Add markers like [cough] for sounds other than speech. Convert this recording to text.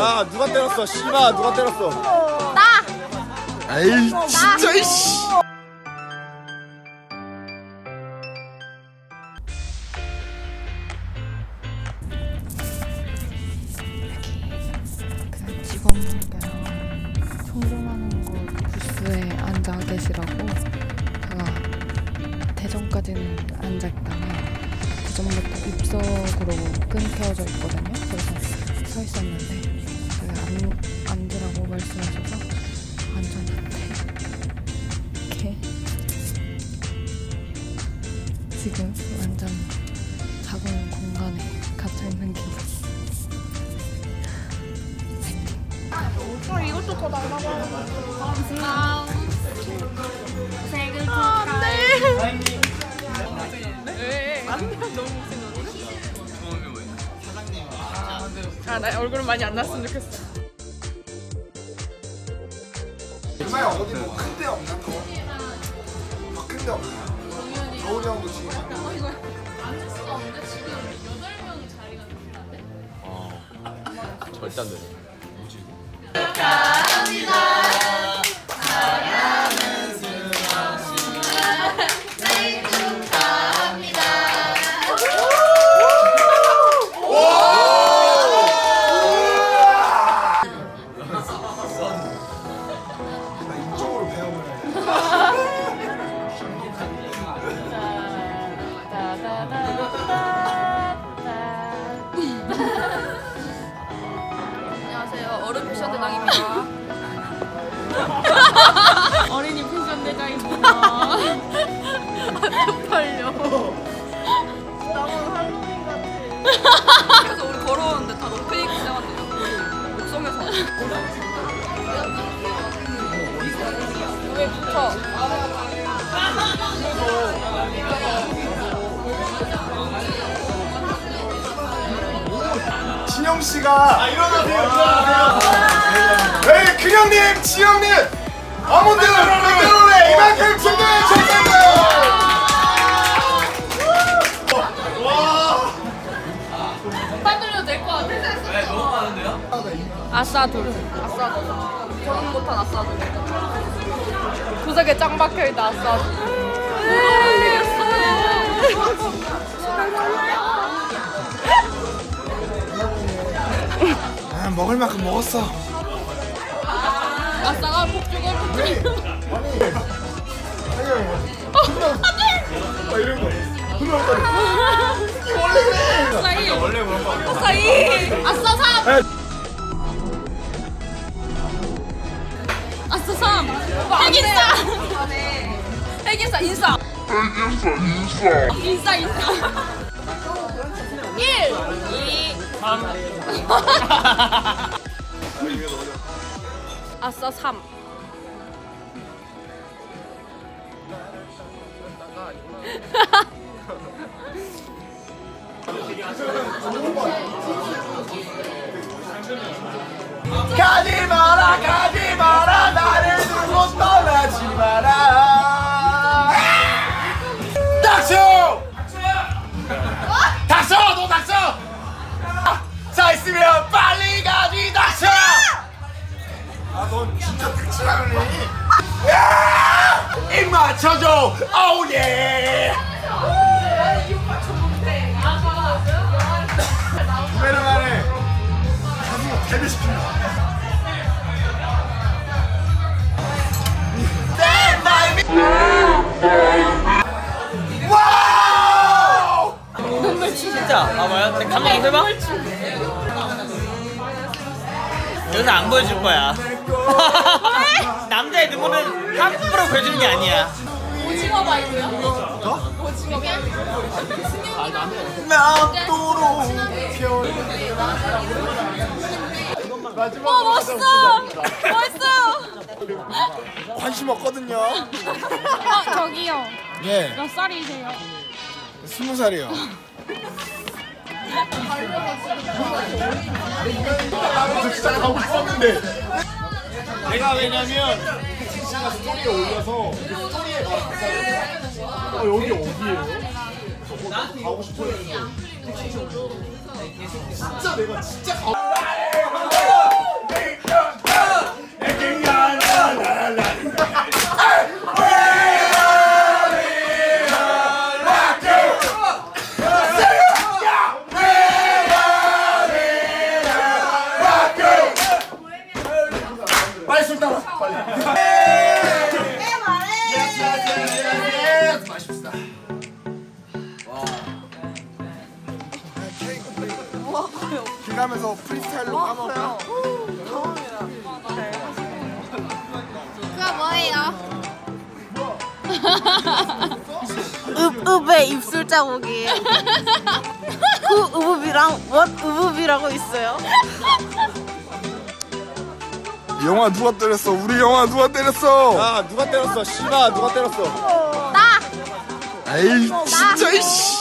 아 누가 때렸어? 씨발 누가 때렸어? 나! 에이 진짜 이씨. 그 직원분께랑 총종하는 곳 부스에 앉아 계시라고 제가 대전까지는 앉아 있다가 그전부터 입석으로 끊겨져 있거든요. 그래서 서 있었는데 그 안, 앉으라고 말씀하셔서 앉았는데 이렇게 지금 완전 작은 공간에 갇혀 있는 기분. 생일 축하해 아 나 얼굴은 많이 안 났으면 좋겠어. 이마야 어디 뭐 큰 데 없나 또? 더큰 데 없나? 겨울이 형도 지금 절대 안 되네. 그래서 우리 걸어오는데 다 로페이크 세웠대요 목성에서. 왜 붙어. 진영 씨가 아 일어나세요 일어나세요 에이 큰형님 지영님 아몬드 그대로래 이만큼 준비해 주셨어요 아싸 둘. 아싸 둘. 저는 못한 아싸 둘. 구석에 짱 박혀있다 아싸. 아 먹을 만큼 먹었어. 아싸가 폭죽을 폭죽 아 이런 거. 흔들었다니 원래 그래. 사이 원래 그런 거 사이 아싸 3 아싸 3 핵인싸. 핵인싸 인싸. 인싸 인싸. 인싸 1 2 3 아싸 3 가지 마라 가 아넌 진짜 그러니 야! 입 맞춰줘 오예 카메라만에 가슴 데뷔시킨다 와우! 진짜 봐봐요. 내 감독 해봐. 여기서 안 보여줄 거야. [laughs] 남자의 눈물은 함부로 보여주는 게 아니야. 오징어 바이브야? 나도록 와 멋있어 멋있어 관심 없거든요. 어 저기요 예, 몇 살이세요? 스무 살이요. [laughs] 진짜 가고 싶었는데. 내가 왜냐면 남친과 스토리에 올려서 그 스토리에 박사를 어 여기 어디예요? 어, 가고 싶어 했는데 진짜 내가 진짜 가고 길 가면서 프리스타일로 까먹을까? 그거 뭐예요? 읍, 읍의 입술 자국이에요. 그 읍읍이랑 what 읍읍이라고 있어요. 영화 누가 때렸어? 우리 영화 누가 때렸어? 야 누가 때렸어? 씨가 누가 때렸어? 나. 에이 진짜 이씨.